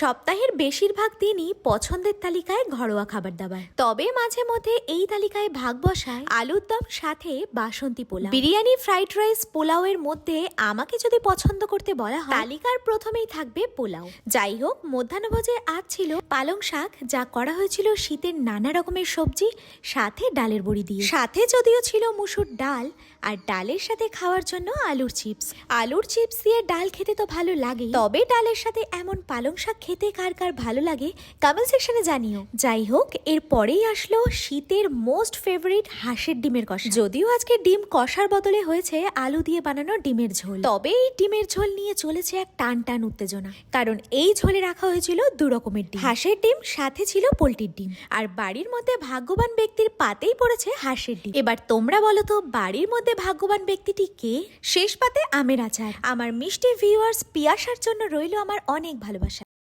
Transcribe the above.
সপ্তাহের বেশিরভাগ দিনই পছন্দের তালিকায় ঘরোয়া খাবার দাবার। তবে মাঝে মধ্যে এই তালিকায় ভাগ বসায় আলুর দম, সাথে বাসন্তী পোলাও। বিরিয়ানি, ফ্রাইড রাইস, পোলাওয়ের মধ্যে আমাকে যদি পছন্দ করতে বলা হয়, তালিকার প্রথমেই থাকবে পোলাও। যাই হোক, মধ্যাহ্নভোজে আজ ছিল পালং শাক, যা করা হয়েছিল শীতের নানা রকমের সবজি, সাথে ডালের বড়ি দিয়ে। সাথে যদিও ছিল মুসুর ডাল, আর ডালের সাথে খাওয়ার জন্য আলুর চিপস। আলুর চিপস দিয়ে ডাল খেতে তো ভালো লাগে তবে ডালের সাথে এমন পালং শাক খেতে কার কার ভালো লাগে কমেন্ট সেকশনে জানিও। যাই হোক এর পরেই আসলো শীতের মোস্ট ফেভারিট হাঁসের ডিমের কষা। যদিও আজকে ডিম কষার বদলে হয়েছে, আলু দিয়ে বানানো ডিমের ঝোল। তবে এই ডিমের ঝোল নিয়ে চলেছে এক টান টান উত্তেজনা। কারণ এই ঝোলে রাখা হয়েছিল দু রকমের ডিম। হাঁসের ডিম, সাথে ছিল পোলট্রির ডিম। আর বাড়ির মধ্যে ভাগ্যবান ব্যক্তির পাতেই পড়েছে হাঁসের ডিম। এবার তোমরা বলো তো, বাড়ির মধ্যে ভাগ্যবান ব্যক্তিটি কে? শেষ পাতে আমের আচার। আমার মিষ্টি ভিউয়ার্স পিয়াসার জন্য রইল আমার অনেক ভালোবাসা।